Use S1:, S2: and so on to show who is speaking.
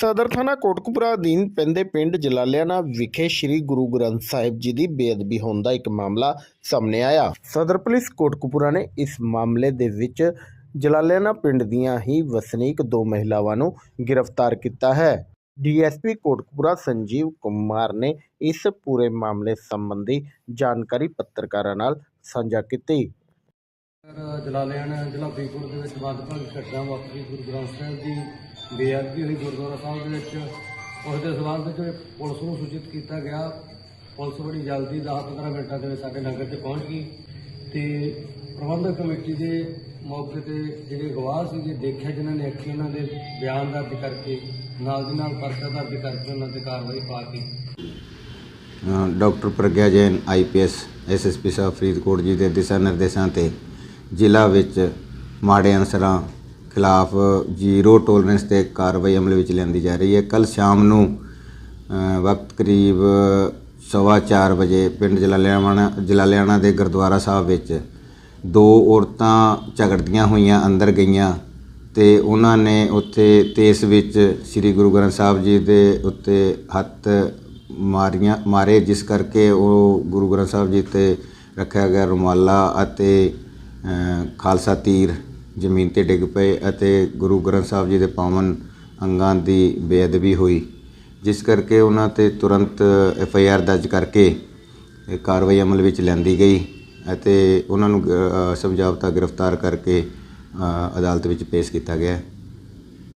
S1: ਸਦਰ ਥਾਣਾ ਕੋਟਕਪੁਰਾ ਅਧੀਨ ਪੈਂਦੇ ਪਿੰਡ ਜਲਾਲਿਆਣਾ ਵਿਖੇ ਸ੍ਰੀ ਗੁਰੂ ਗ੍ਰੰਥ ਸਾਹਿਬ ਜੀ ਦੀ ਬੇਅਦਬੀ ਹੋਣ ਦਾ ਇੱਕ ਮਾਮਲਾ ਸਾਹਮਣੇ ਆਇਆ। ਸਦਰ ਪੁਲਿਸ ਕੋਟਕਪੁਰਾ ਨੇ ਇਸ ਮਾਮਲੇ ਦੇ ਵਿੱਚ ਜਲਾਲਿਆਣਾ ਪਿੰਡ ਦੀਆਂ ਹੀ ਵਸਨੀਕ ਦੋ ਮਹਿਲਾਵਾਂ ਨੂੰ ਗ੍ਰਿਫਤਾਰ ਕੀਤਾ ਹੈ। ਡੀਐਸਪੀ ਕੋਟਕਪੁਰਾ ਸੰਜੀਵ ਕੁਮਾਰ ਨੇ ਇਸ ਪੂਰੇ ਮਾਮਲੇ ਸੰਬੰਧੀ ਜਾਣਕਾਰੀ ਪੱਤਰਕਾਰਾਂ ਨਾਲ ਸਾਂਝਾ ਕੀਤੀ।
S2: ਸਰ, ਜਲਾਲਿਆਣਾ ਜ਼ਿਲ੍ਹਾ ਫਰੀਦਕੋਟ ਦੇ ਵਿੱਚ ਵੱਖ-ਵੱਖ ਘਟਨਾ ਵਾਪਰੀ ਗੁਰੂ ਗ੍ਰੰਥ ਸਾਹਿਬ ਦੀ, ਬੇਅਦਬੀ ਹੋਈ ਗੁਰਦੁਆਰਾ ਸਾਹਿਬ ਦੇ ਵਿੱਚ। ਉਸ ਦੇ ਸਬੰਧ ਵਿੱਚ ਪੁਲਿਸ ਨੂੰ ਸੂਚਿਤ ਕੀਤਾ ਗਿਆ। ਪੁਲਿਸ ਬੜੀ ਜਲਦੀ 10-15 ਮਿੰਟਾਂ ਦੇ ਵਿੱਚ ਸਾਡੇ ਨਗਰ 'ਚ ਪਹੁੰਚ ਗਈ ਤੇ ਪ੍ਰਬੰਧਕ ਕਮੇਟੀ ਦੇ ਮੌਕੇ ਤੇ ਜਿਹੜੇ ਗਵਾਹ ਸੀਗੇ, ਦੇਖਿਆ ਜਿਨ੍ਹਾਂ ਨੇ ਅੱਖੀ ਉਹਨਾਂ ਦੇ ਬਿਆਨ ਦਰਜ ਕਰਕੇ, ਨਾਲ ਦੀ ਨਾਲ ਪਰਚਾ ਦਰਜ ਕਰਕੇ ਉਹਨਾਂ ਤੇ ਕਾਰਵਾਈ ਪਾ ਕੇ।
S3: Doctor Pragya Jain IPS SSP ਸਾਹਿਬ ਫਰੀਦਕੋਟ ਜੀ ਦੇ ਦਿਸ਼ਾ ਨਿਰਦੇਸ਼ਾਂ ਤੇ ਜ਼ਿਲ੍ਹਾ ਵਿੱਚ ਮਾੜੇ ਅਨਸਰਾਂ ਖਿਲਾਫ ਜ਼ੀਰੋ ਟੋਲਰੈਂਸ ਤੇ ਕਾਰਵਾਈ ਅਮਲ ਵਿੱਚ ਲਿਆਂਦੀ ਜਾ ਰਹੀ ਹੈ। ਕੱਲ ਸ਼ਾਮ ਨੂੰ ਵਕਤ ਕਰੀਬ ਸਵਾ ਚਾਰ ਵਜੇ ਪਿੰਡ ਜਲਾਲਿਆਣਾ ਜਲਾਲਿਆਣਾ ਦੇ ਗੁਰਦੁਆਰਾ ਸਾਹਿਬ ਵਿੱਚ ਦੋ ਔਰਤਾਂ ਝਗੜਦੀਆਂ ਹੋਈਆਂ ਅੰਦਰ ਗਈਆਂ ਤੇ ਉਹਨਾਂ ਨੇ ਉੱਥੇ ਤੇਸ ਵਿੱਚ ਸ੍ਰੀ ਗੁਰੂ ਗ੍ਰੰਥ ਸਾਹਿਬ ਜੀ ਦੇ ਉੱਤੇ ਹੱਥ ਮਾਰੀਆਂ, ਮਾਰੇ, ਜਿਸ ਕਰਕੇ ਉਹ ਗੁਰੂ ਗ੍ਰੰਥ ਸਾਹਿਬ ਜੀ ਤੇ ਰੱਖਿਆ ਗਿਆ ਰੁਮਾਲਾ ਅਤੇ ਖਾਲਸਾ ਤੀਰ ਜ਼ਮੀਨ ਤੇ ਡਿੱਗ ਪਏ ਅਤੇ ਗੁਰੂ ਗ੍ਰੰਥ ਸਾਹਿਬ ਜੀ ਦੇ ਪਾਵਨ ਅੰਗਾਂ ਦੀ ਬੇਅਦਬੀ ਹੋਈ, ਜਿਸ ਕਰਕੇ ਉਹਨਾਂ ਤੇ ਤੁਰੰਤ ਐਫ ਆਈ ਆਰ ਦਰਜ ਕਰਕੇ ਕਾਰਵਾਈ ਅਮਲ ਵਿੱਚ ਲੈਂਦੀ ਗਈ ਅਤੇ ਉਹਨਾਂ ਨੂੰ ਸਮਝਾਵਤਾ ਗ੍ਰਿਫਤਾਰ ਕਰਕੇ ਅਦਾਲਤ ਵਿੱਚ ਪੇਸ਼ ਕੀਤਾ ਗਿਆ।